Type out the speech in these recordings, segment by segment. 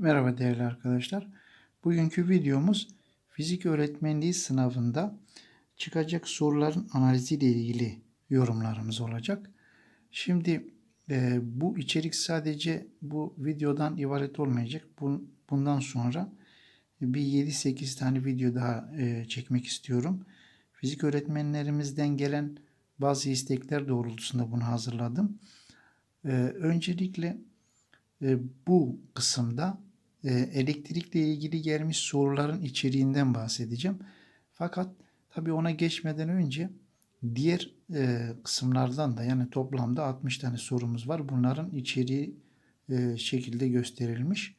Merhaba değerli arkadaşlar. Bugünkü videomuz fizik öğretmenliği sınavında çıkacak soruların analiziyle ilgili yorumlarımız olacak. Şimdi e, bu içerik sadece bu videodan ibaret olmayacak. Bun- bundan sonra bir 7-8 tane video daha e, çekmek istiyorum. Fizik öğretmenlerimizden gelen bazı istekler doğrultusunda bunu hazırladım. E, öncelikle e, bu kısımda elektrikle ilgili gelmiş soruların içeriğinden bahsedeceğim. Fakat tabii ona geçmeden önce diğer e, kısımlardan da yani toplamda 60 tane sorumuz var. Bunların içeriği e, şekilde gösterilmiş.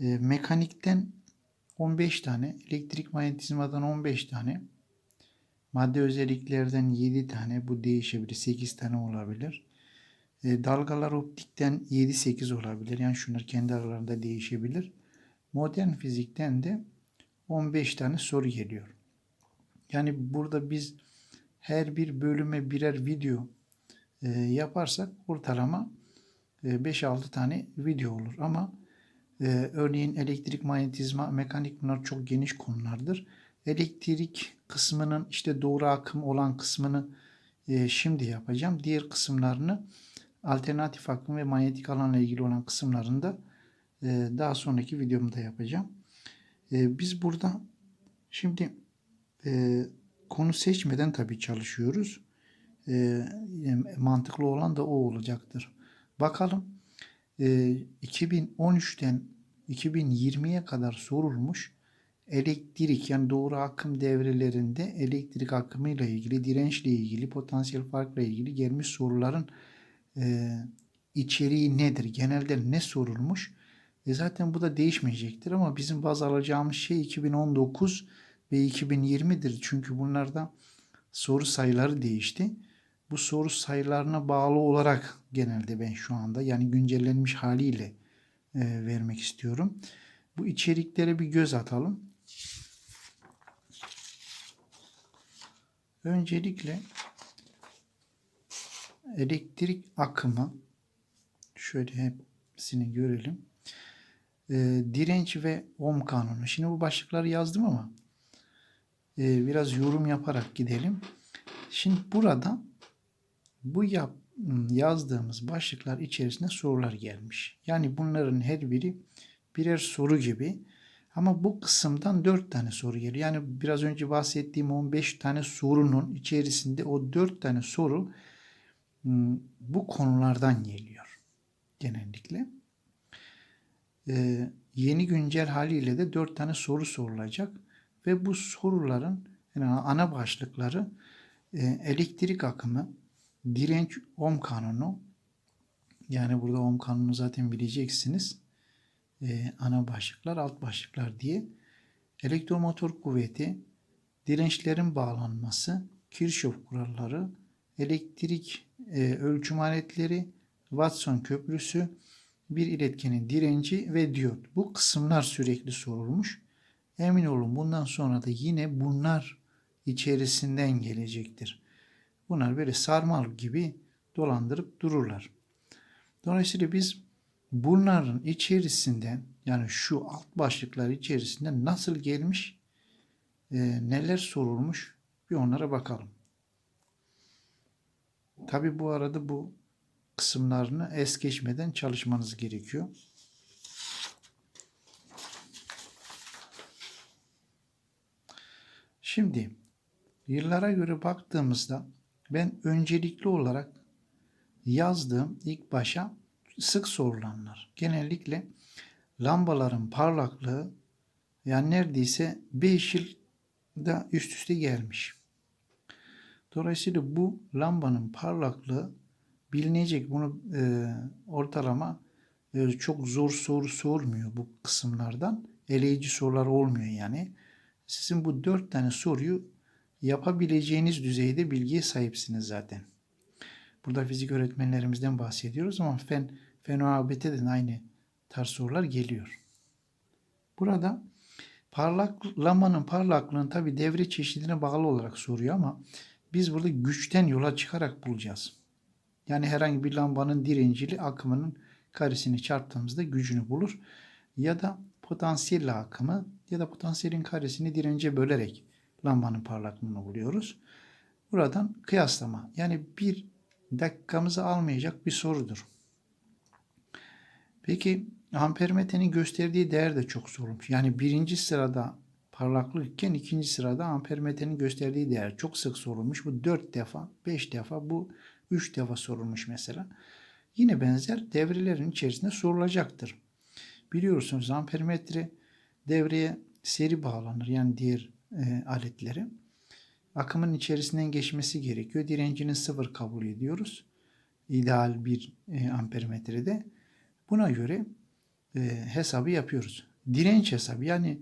E, mekanikten 15 tane, elektrik manyetizmadan 15 tane, madde özelliklerden 7 tane, bu değişebilir, 8 tane olabilir. E, dalgalar optikten 7-8 olabilir. Yani şunlar kendi aralarında değişebilir. Modern fizikten de 15 tane soru geliyor. Yani burada biz her bir bölüme birer video e, yaparsak ortalama e, 5-6 tane video olur. Ama e, örneğin elektrik, manyetizma, mekanik bunlar çok geniş konulardır. Elektrik kısmının işte doğru akım olan kısmını şimdi yapacağım. Diğer kısımlarını alternatif akım ve manyetik alanla ilgili olan kısımlarında e, daha sonraki videomda yapacağım. E, biz burada şimdi e, konu seçmeden tabii çalışıyoruz. Mantıklı olan da o olacaktır. Bakalım e, 2013'ten 2020'ye kadar sorulmuş elektrik yani doğru akım devrelerinde elektrik akımıyla ilgili, dirençle ilgili, potansiyel farkla ilgili gelmiş soruların e, içeriği nedir? Genelde ne sorulmuş? E zaten bu da değişmeyecektir ama bizim baz alacağımız şey 2019 ve 2020'dir. Çünkü bunlarda soru sayıları değişti. Bu soru sayılarına bağlı olarak genelde ben şu anda yani güncellenmiş haliyle e, vermek istiyorum. Bu içeriklere bir göz atalım. Öncelikle elektrik akımı şöyle hepsini görelim. Ee, direnç ve ohm kanunu. Şimdi bu başlıkları yazdım ama e, biraz yorum yaparak gidelim. Şimdi burada bu yap, yazdığımız başlıklar içerisinde sorular gelmiş. Yani bunların her biri birer soru gibi. Ama bu kısımdan 4 tane soru geliyor. Yani biraz önce bahsettiğim 15 tane sorunun içerisinde o 4 tane soru bu konulardan geliyor genellikle. Ee, yeni güncel haliyle de dört tane soru sorulacak ve bu soruların yani ana başlıkları e, elektrik akımı, direnç ohm kanunu yani burada ohm kanunu zaten bileceksiniz. E, ana başlıklar, alt başlıklar diye. Elektromotor kuvveti, dirençlerin bağlanması, Kirchhoff kuralları, elektrik e, ölçüm aletleri, Watson köprüsü, bir iletkenin direnci ve diyot. Bu kısımlar sürekli sorulmuş. Emin olun bundan sonra da yine bunlar içerisinden gelecektir. Bunlar böyle sarmal gibi dolandırıp dururlar. Dolayısıyla biz bunların içerisinden yani şu alt başlıklar içerisinde nasıl gelmiş, e, neler sorulmuş bir onlara bakalım. Tabi bu arada bu kısımlarını es geçmeden çalışmanız gerekiyor. Şimdi yıllara göre baktığımızda ben öncelikli olarak yazdığım ilk başa sık sorulanlar. Genellikle lambaların parlaklığı yani neredeyse 5 yılda üst üste gelmiş. Dolayısıyla bu lambanın parlaklığı bilinecek. Bunu e, ortalama e, çok zor soru sormuyor bu kısımlardan. Eleyici sorular olmuyor yani. Sizin bu dört tane soruyu yapabileceğiniz düzeyde bilgiye sahipsiniz zaten. Burada fizik öğretmenlerimizden bahsediyoruz ama fen, fen de aynı tarz sorular geliyor. Burada parlak, lambanın parlaklığını tabi devre çeşidine bağlı olarak soruyor ama biz burada güçten yola çıkarak bulacağız. Yani herhangi bir lambanın direncili akımının karesini çarptığımızda gücünü bulur. ya da potansiyel akımı ya da potansiyelin karesini dirence bölerek lambanın parlaklığını buluyoruz. Buradan kıyaslama yani bir dakikamızı almayacak bir sorudur. Peki ampermetrenin gösterdiği değer de çok sorulmuş. Yani birinci sırada parlaklık iken ikinci sırada ampermetrenin gösterdiği değer çok sık sorulmuş. Bu 4 defa, 5 defa, bu 3 defa sorulmuş mesela. Yine benzer devrelerin içerisinde sorulacaktır. Biliyorsunuz ampermetre devreye seri bağlanır yani diğer e, aletleri. Akımın içerisinden geçmesi gerekiyor. Direncini sıfır kabul ediyoruz. İdeal bir e, ampermetrede. Buna göre e, hesabı yapıyoruz. Direnç hesabı yani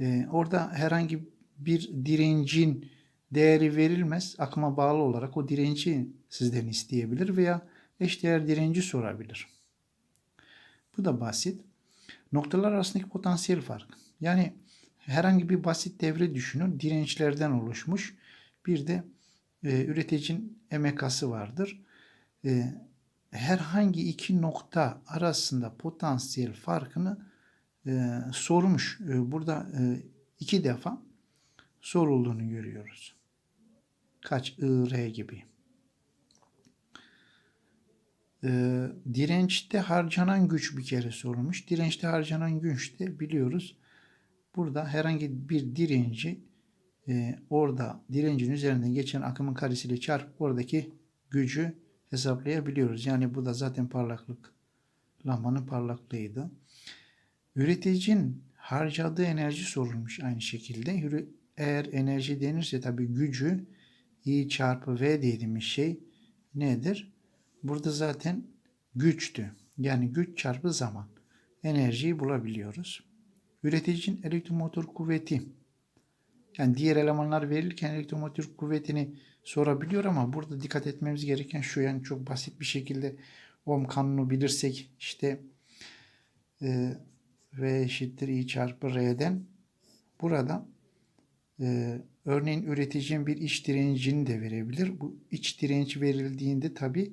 e, orada herhangi bir direncin değeri verilmez. Akıma bağlı olarak o direnci sizden isteyebilir veya eşdeğer direnci sorabilir. Bu da basit. Noktalar arasındaki potansiyel fark. Yani herhangi bir basit devre düşünün. Dirençlerden oluşmuş. Bir de e, üreticinin emekası vardır. E, herhangi iki nokta arasında potansiyel farkını e, sormuş. E, burada e, iki defa sorulduğunu görüyoruz. Kaç I, gibi. E, dirençte harcanan güç bir kere sorulmuş. Dirençte harcanan güç de biliyoruz. Burada herhangi bir direnci e, orada direncin üzerinden geçen akımın karesiyle çarpıp oradaki gücü hesaplayabiliyoruz. Yani bu da zaten parlaklık lambanın parlaklığıydı. Üreticinin harcadığı enerji sorulmuş aynı şekilde. Eğer enerji denirse tabi gücü I çarpı V dediğimiz şey nedir? Burada zaten güçtü. Yani güç çarpı zaman. Enerjiyi bulabiliyoruz. Üreticinin elektromotor kuvveti. Yani diğer elemanlar verilirken elektromotor kuvvetini sorabiliyor ama burada dikkat etmemiz gereken şu yani çok basit bir şekilde Ohm kanunu bilirsek işte e, V eşittir I çarpı R'den burada e, örneğin üreticinin bir iç direncini de verebilir. Bu iç direnç verildiğinde tabi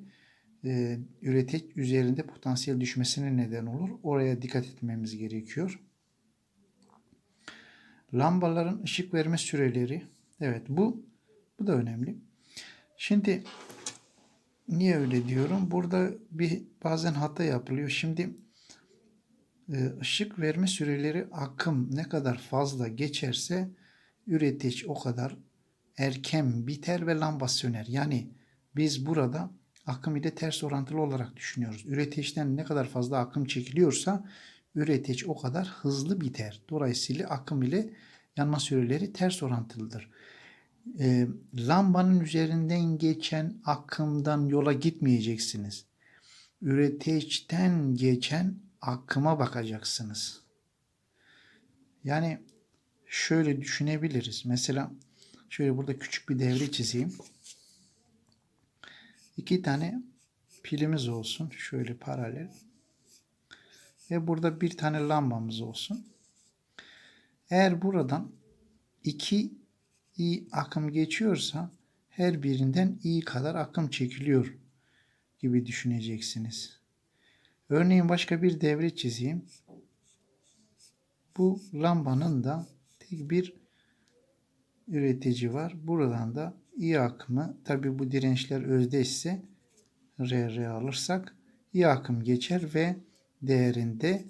e, üretici üzerinde potansiyel düşmesine neden olur. Oraya dikkat etmemiz gerekiyor. Lambaların ışık verme süreleri. Evet bu bu da önemli. Şimdi niye öyle diyorum? Burada bir bazen hata yapılıyor. Şimdi ışık verme süreleri akım ne kadar fazla geçerse üretici o kadar erken biter ve lamba söner. Yani biz burada akım ile ters orantılı olarak düşünüyoruz. Üreticiden ne kadar fazla akım çekiliyorsa üretici o kadar hızlı biter. Dolayısıyla akım ile yanma süreleri ters orantılıdır. E, lambanın üzerinden geçen akımdan yola gitmeyeceksiniz. Üreticiden geçen akıma bakacaksınız. Yani şöyle düşünebiliriz. Mesela şöyle burada küçük bir devre çizeyim. İki tane pilimiz olsun. Şöyle paralel. Ve burada bir tane lambamız olsun. Eğer buradan iki i akım geçiyorsa her birinden i kadar akım çekiliyor gibi düşüneceksiniz. Örneğin başka bir devre çizeyim. Bu lambanın da tek bir üretici var. Buradan da i akımı tabi bu dirençler özdeşse R, R alırsak i akım geçer ve değerinde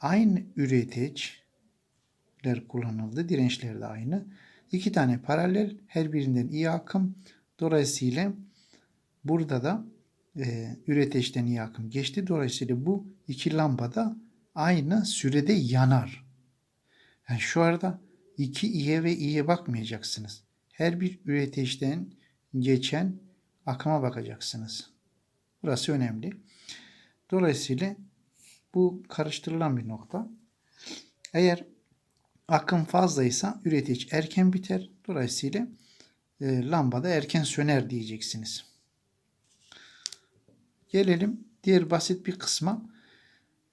aynı üreticiler kullanıldı. Dirençler de aynı. İki tane paralel her birinden i akım. Dolayısıyla burada da e, üreteçten iyi akım geçti. Dolayısıyla bu iki lamba da aynı sürede yanar. Yani şu arada iki iye ve iye bakmayacaksınız. Her bir üreteçten geçen akıma bakacaksınız. Burası önemli. Dolayısıyla bu karıştırılan bir nokta. Eğer akım fazlaysa üretici erken biter. Dolayısıyla e, lambada erken söner diyeceksiniz. Gelelim diğer basit bir kısma.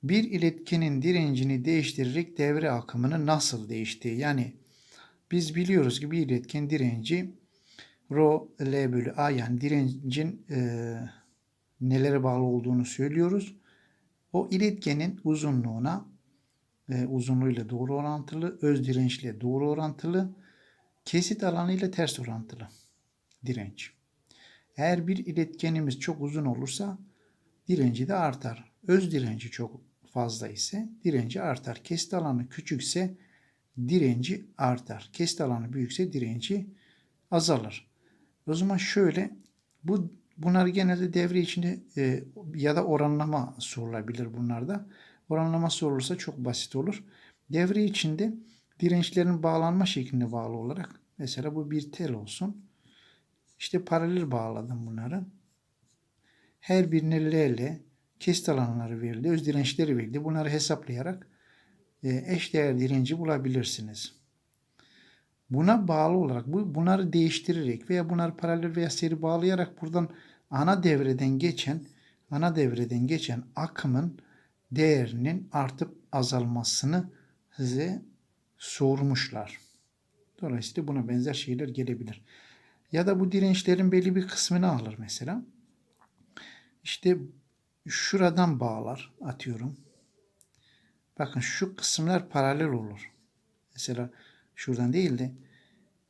Bir iletkenin direncini değiştirerek devre akımını nasıl değiştiği. Yani biz biliyoruz ki bir iletken direnci rho L bölü A yani direncin e, nelere bağlı olduğunu söylüyoruz. O iletkenin uzunluğuna e, uzunluğuyla doğru orantılı, öz dirençle doğru orantılı, kesit alanı ile ters orantılı direnç. Eğer bir iletkenimiz çok uzun olursa direnci de artar. Öz direnci çok fazla ise direnci artar. Kesit alanı küçükse direnci artar. Kesit alanı büyükse direnci azalır. O zaman şöyle bu bunlar genelde devre içinde e, ya da oranlama sorulabilir bunlarda. Oranlama sorulursa çok basit olur. Devre içinde dirençlerin bağlanma şekline bağlı olarak mesela bu bir tel olsun. İşte paralel bağladım bunları. Her birine L ile kesit alanları verildi, öz dirençleri verildi. Bunları hesaplayarak e, eşdeğer direnci bulabilirsiniz. Buna bağlı olarak bu bunları değiştirerek veya bunları paralel veya seri bağlayarak buradan ana devreden geçen ana devreden geçen akımın değerinin artıp azalmasını size sormuşlar. Dolayısıyla buna benzer şeyler gelebilir. Ya da bu dirençlerin belli bir kısmını alır mesela. İşte şuradan bağlar atıyorum. Bakın şu kısımlar paralel olur. Mesela şuradan değil de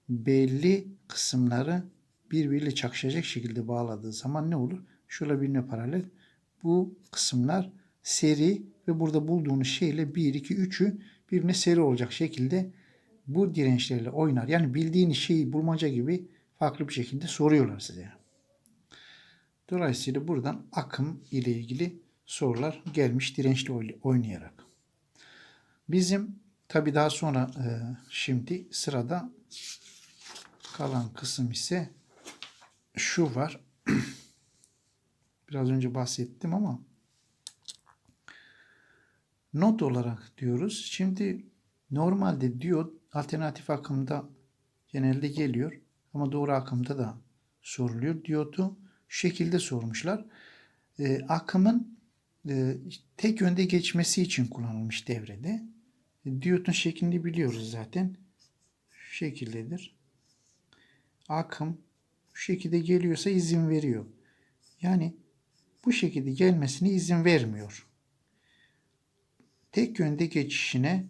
belli kısımları birbiriyle çakışacak şekilde bağladığı zaman ne olur? Şöyle birbirine paralel. Bu kısımlar seri ve burada bulduğunuz şeyle 1, 2, 3'ü birbirine seri olacak şekilde bu dirençlerle oynar. Yani bildiğiniz şeyi bulmaca gibi farklı bir şekilde soruyorlar size. Dolayısıyla buradan akım ile ilgili sorular gelmiş dirençli oynayarak. Bizim tabi daha sonra e, şimdi sırada kalan kısım ise şu var. Biraz önce bahsettim ama not olarak diyoruz. Şimdi normalde diyot alternatif akımda genelde geliyor ama doğru akımda da soruluyor. Diyotu şekilde sormuşlar. E, akımın e, tek yönde geçmesi için kullanılmış devrede. E, diyotun şeklini biliyoruz zaten. Şu şekildedir. Akım şu şekilde geliyorsa izin veriyor. Yani bu şekilde gelmesine izin vermiyor. Tek yönde geçişine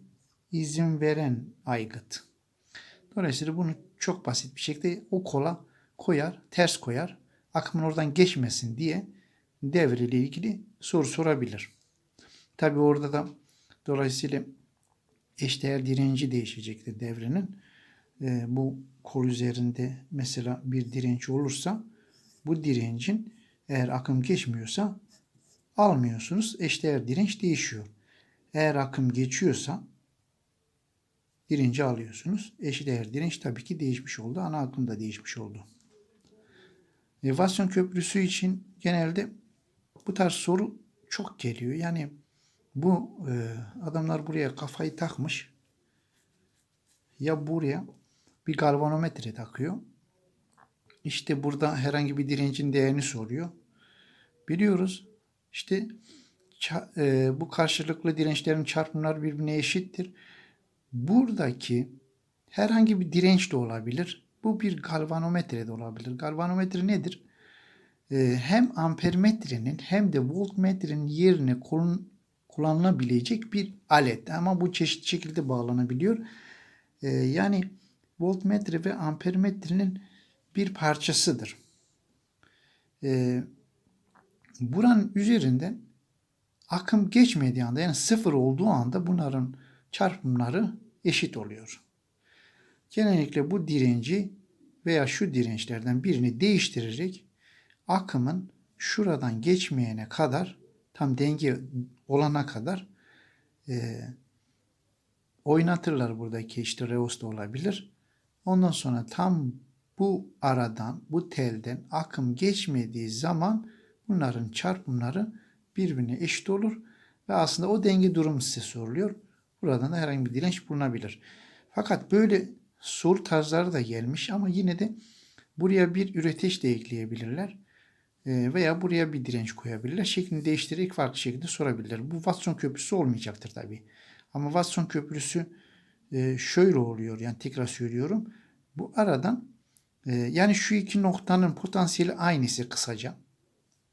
izin veren aygıt. Dolayısıyla bunu çok basit bir şekilde o kola koyar, ters koyar. Akımın oradan geçmesin diye devreyle ilgili soru sorabilir. Tabi orada da dolayısıyla eşdeğer direnci değişecektir devrenin. E, bu kol üzerinde mesela bir direnç olursa bu direncin eğer akım geçmiyorsa almıyorsunuz. Eşdeğer direnç değişiyor. Eğer akım geçiyorsa direnci alıyorsunuz. Eşdeğer direnç tabii ki değişmiş oldu. Ana akım da değişmiş oldu. E, Watson köprüsü için genelde bu tarz soru çok geliyor. Yani bu e, adamlar buraya kafayı takmış. Ya buraya bir galvanometre takıyor. İşte burada herhangi bir direncin değerini soruyor. Biliyoruz işte e, bu karşılıklı dirençlerin çarpımları birbirine eşittir. Buradaki herhangi bir direnç de olabilir. Bu bir galvanometre de olabilir. Galvanometre nedir? E, hem ampermetrenin hem de voltmetrenin yerine kullanılabilecek bir alet. Ama bu çeşitli şekilde bağlanabiliyor. E, yani voltmetre ve ampermetrenin bir parçasıdır. E, buranın üzerinden akım geçmediği anda yani sıfır olduğu anda bunların çarpımları eşit oluyor. Genellikle bu direnci veya şu dirençlerden birini değiştirerek akımın şuradan geçmeyene kadar tam denge olana kadar e, oynatırlar buradaki işte reos da olabilir. Ondan sonra tam bu aradan, bu telden akım geçmediği zaman bunların çarpımları birbirine eşit olur ve aslında o denge durumu size soruluyor. Buradan da herhangi bir direnç bulunabilir. Fakat böyle soru tarzları da gelmiş ama yine de buraya bir üreteç de ekleyebilirler. E, veya buraya bir direnç koyabilirler. Şeklini değiştirerek farklı şekilde sorabilirler. Bu Watson köprüsü olmayacaktır tabii. Ama Watson köprüsü e, şöyle oluyor. Yani tekrar söylüyorum. Bu aradan e, yani şu iki noktanın potansiyeli aynısı kısaca.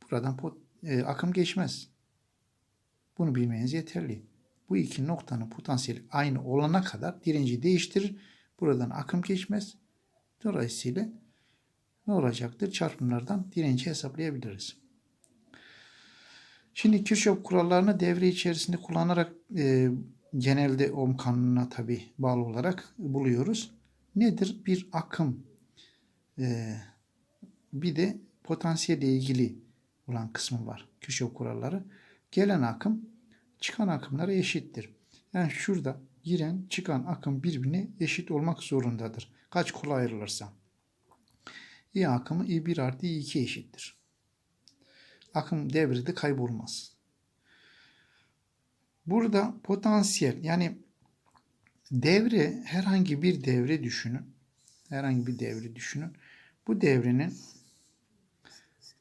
Buradan akım geçmez. Bunu bilmeniz yeterli. Bu iki noktanın potansiyeli aynı olana kadar direnci değiştirir. Buradan akım geçmez. Dolayısıyla ne olacaktır? Çarpımlardan direnci hesaplayabiliriz. Şimdi Kirchhoff kurallarını devre içerisinde kullanarak e, genelde ohm kanununa tabi bağlı olarak buluyoruz. Nedir? Bir akım e, bir de potansiyelle ilgili olan kısmı var. Kirchhoff kuralları. Gelen akım çıkan akımlara eşittir. Yani şurada giren çıkan akım birbirine eşit olmak zorundadır. Kaç kola ayrılırsa. I akımı I1 artı I2 eşittir. Akım devrede kaybolmaz. Burada potansiyel yani devre herhangi bir devre düşünün. Herhangi bir devre düşünün. Bu devrenin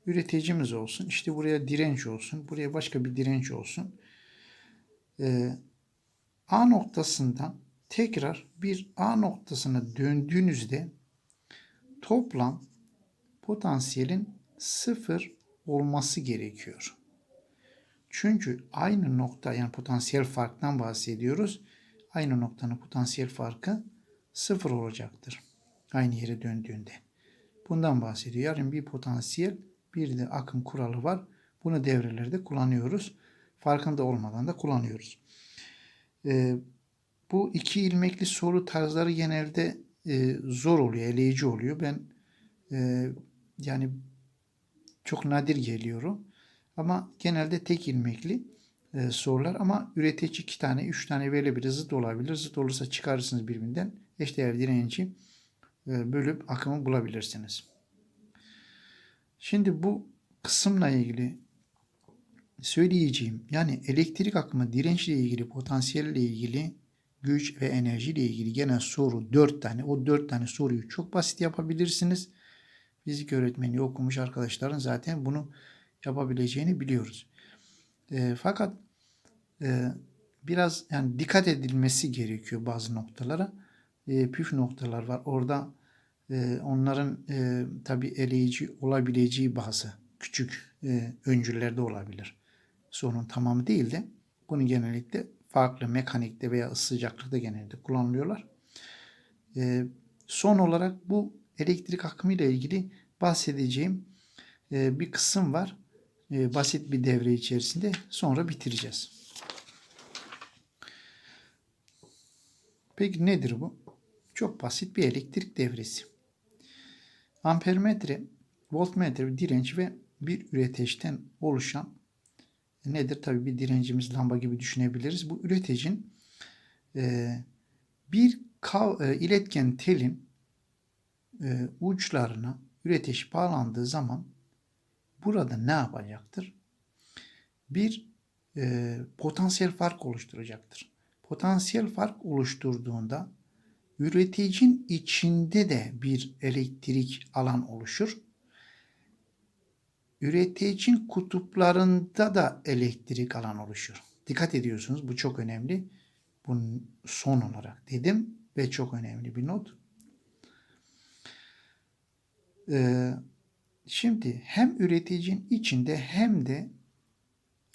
üreticimiz olsun. İşte buraya direnç olsun. Buraya başka bir direnç olsun. Ee, A noktasından tekrar bir A noktasına döndüğünüzde toplam potansiyelin sıfır olması gerekiyor. Çünkü aynı nokta yani potansiyel farktan bahsediyoruz. Aynı noktanın potansiyel farkı sıfır olacaktır. Aynı yere döndüğünde. Bundan bahsediyor. Yani bir potansiyel bir de akım kuralı var. Bunu devrelerde kullanıyoruz. Farkında olmadan da kullanıyoruz. Ee, bu iki ilmekli soru tarzları genelde e, zor oluyor, eleyici oluyor. Ben e, yani çok nadir geliyor. Ama genelde tek ilmekli e, sorular ama üretici iki tane, üç tane verebilir. Zıt olabilir. Zıt olursa çıkarırsınız birbirinden. Eşdeğer direnci e, bölüp akımı bulabilirsiniz. Şimdi bu kısımla ilgili söyleyeceğim yani elektrik akımı dirençle ilgili, potansiyelle ilgili, güç ve enerjiyle ilgili gene soru dört tane. O dört tane soruyu çok basit yapabilirsiniz. Fizik öğretmeni okumuş arkadaşların zaten bunu yapabileceğini biliyoruz. E, fakat e, biraz yani dikkat edilmesi gerekiyor bazı noktalara. E, püf noktalar var. Orada e, onların e, tabi eleyici olabileceği bazı küçük e, öncüllerde olabilir. Sorunun tamamı değil de bunu genellikle farklı mekanikte veya ısı sıcaklıkta genelde kullanılıyorlar. E, son olarak bu elektrik akımı ile ilgili bahsedeceğim e, bir kısım var. E, basit bir devre içerisinde sonra bitireceğiz. Peki nedir bu? Çok basit bir elektrik devresi. Ampermetre, voltmetre, direnç ve bir üreteçten oluşan nedir? Tabii bir direncimiz lamba gibi düşünebiliriz. Bu üreticin e, bir kav, e, iletken telin e, uçlarına üreteç bağlandığı zaman burada ne yapacaktır? Bir potansiyel fark oluşturacaktır. Potansiyel fark oluşturduğunda üreticinin içinde de bir elektrik alan oluşur. Üreticinin kutuplarında da elektrik alan oluşur. Dikkat ediyorsunuz bu çok önemli. Bunun son olarak dedim ve çok önemli bir not. Ee, şimdi hem üreticinin içinde hem de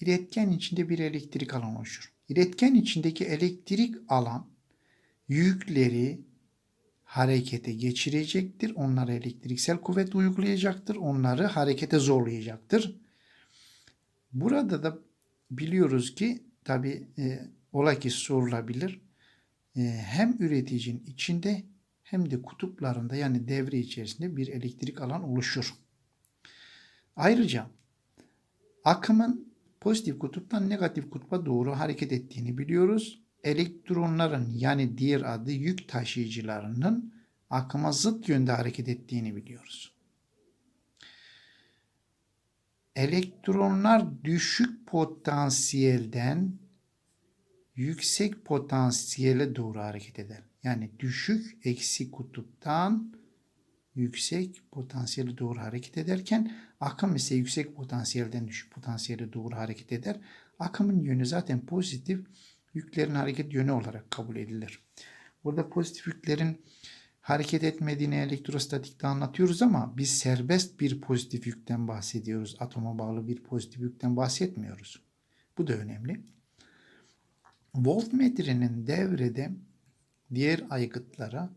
iletken içinde bir elektrik alan oluşur. İletken içindeki elektrik alan yükleri harekete geçirecektir. Onlara elektriksel kuvvet uygulayacaktır. Onları harekete zorlayacaktır. Burada da biliyoruz ki tabi e, ola ki sorulabilir. E, hem üreticinin içinde hem de kutuplarında yani devre içerisinde bir elektrik alan oluşur. Ayrıca akımın pozitif kutuptan negatif kutba doğru hareket ettiğini biliyoruz. Elektronların yani diğer adı yük taşıyıcılarının akıma zıt yönde hareket ettiğini biliyoruz. Elektronlar düşük potansiyelden yüksek potansiyele doğru hareket eder. Yani düşük eksi kutuptan yüksek potansiyeli doğru hareket ederken akım ise yüksek potansiyelden düşük potansiyele doğru hareket eder. Akımın yönü zaten pozitif yüklerin hareket yönü olarak kabul edilir. Burada pozitif yüklerin hareket etmediğini elektrostatikte anlatıyoruz ama biz serbest bir pozitif yükten bahsediyoruz. Atoma bağlı bir pozitif yükten bahsetmiyoruz. Bu da önemli. voltmetrenin devrede diğer aygıtlara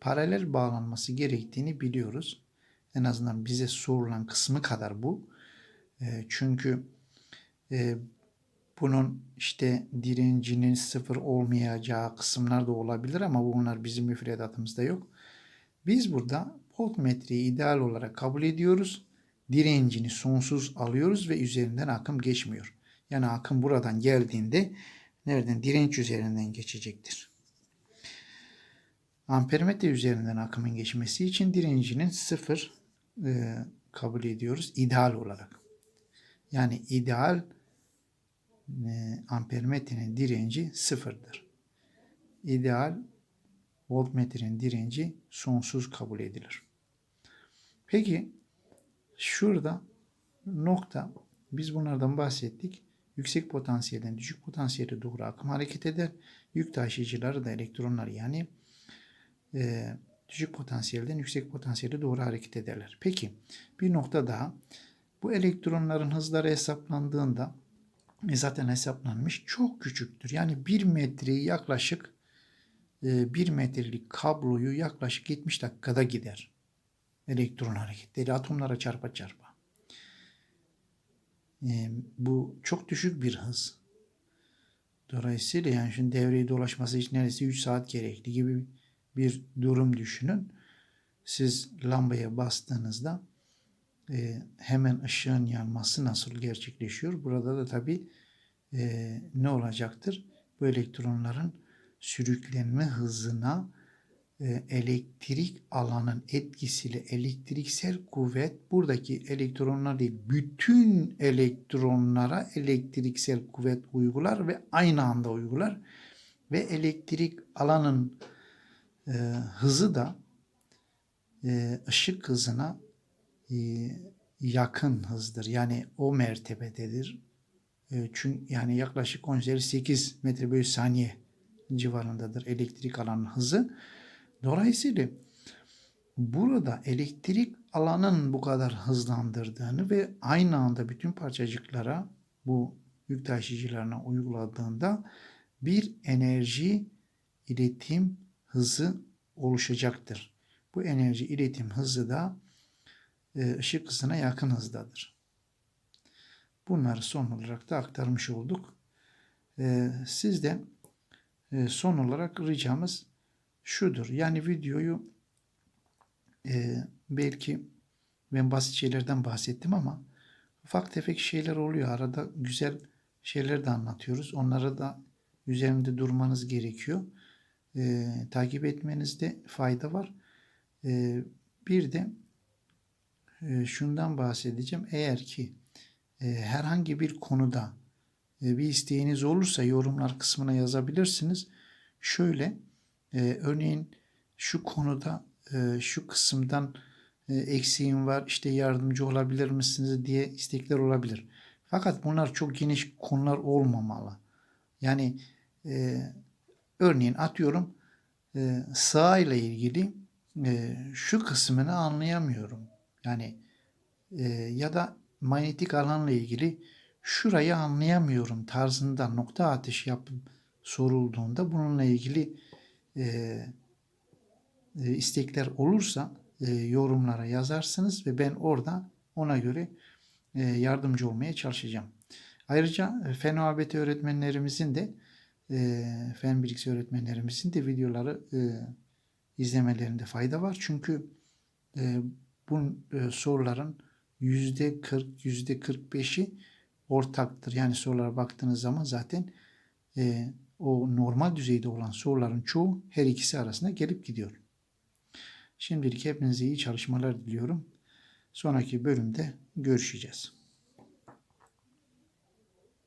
paralel bağlanması gerektiğini biliyoruz. En azından bize sorulan kısmı kadar bu. Çünkü bunun işte direncinin sıfır olmayacağı kısımlar da olabilir ama bunlar bizim müfredatımızda yok. Biz burada voltmetreyi ideal olarak kabul ediyoruz. Direncini sonsuz alıyoruz ve üzerinden akım geçmiyor. Yani akım buradan geldiğinde nereden? Direnç üzerinden geçecektir. Ampermetre üzerinden akımın geçmesi için direncinin sıfır e, kabul ediyoruz ideal olarak. Yani ideal ampermetrenin direnci sıfırdır. İdeal voltmetrenin direnci sonsuz kabul edilir. Peki şurada nokta biz bunlardan bahsettik. Yüksek potansiyelden düşük potansiyele doğru akım hareket eder. Yük taşıyıcıları da elektronlar yani e, düşük potansiyelden yüksek potansiyele doğru hareket ederler. Peki bir nokta daha. Bu elektronların hızları hesaplandığında e, zaten hesaplanmış çok küçüktür. Yani 1 metreyi yaklaşık 1 metrelik kabloyu yaklaşık 70 dakikada gider. Elektron hareketleri atomlara çarpa çarpa. E, bu çok düşük bir hız. Dolayısıyla yani şimdi devreyi dolaşması için neredeyse 3 saat gerekli gibi bir durum düşünün. Siz lambaya bastığınızda e, hemen ışığın yanması nasıl gerçekleşiyor? Burada da tabi e, ne olacaktır? Bu elektronların sürüklenme hızına e, elektrik alanın etkisiyle elektriksel kuvvet buradaki elektronlar değil bütün elektronlara elektriksel kuvvet uygular ve aynı anda uygular ve elektrik alanın e, hızı da e, ışık hızına yakın hızdır. Yani o mertebededir. E, çünkü yani yaklaşık 10 üzeri 8 metre bölü saniye civarındadır elektrik alanın hızı. Dolayısıyla burada elektrik alanın bu kadar hızlandırdığını ve aynı anda bütün parçacıklara bu yük taşıyıcılarına uyguladığında bir enerji iletim hızı oluşacaktır. Bu enerji iletim hızı da e, ışık hızına yakın hızdadır. Bunları son olarak da aktarmış olduk. E, siz de e, son olarak ricamız şudur. Yani videoyu belki ben basit şeylerden bahsettim ama ufak tefek şeyler oluyor. Arada güzel şeyler de anlatıyoruz. Onlara da üzerinde durmanız gerekiyor e, takip etmenizde fayda var. E, bir de e, şundan bahsedeceğim. Eğer ki e, herhangi bir konuda e, bir isteğiniz olursa yorumlar kısmına yazabilirsiniz. Şöyle e, örneğin şu konuda şu kısımdan eksiğim var işte yardımcı olabilir misiniz diye istekler olabilir. Fakat bunlar çok geniş konular olmamalı. Yani Örneğin atıyorum sağ ile ilgili şu kısmını anlayamıyorum. Yani e, ya da manyetik alanla ilgili şurayı anlayamıyorum tarzında nokta atış yapıp sorulduğunda bununla ilgili e, e, istekler olursa e, yorumlara yazarsınız ve ben orada ona göre e, yardımcı olmaya çalışacağım. Ayrıca e, fen öğretmenlerimizin de e, fen bilgisi öğretmenlerimizin de videoları e, izlemelerinde fayda var. Çünkü e, bu e, soruların yüzde 40, yüzde 45'i ortaktır. Yani sorulara baktığınız zaman zaten e, o normal düzeyde olan soruların çoğu her ikisi arasında gelip gidiyor. Şimdilik hepinize iyi çalışmalar diliyorum. Sonraki bölümde görüşeceğiz.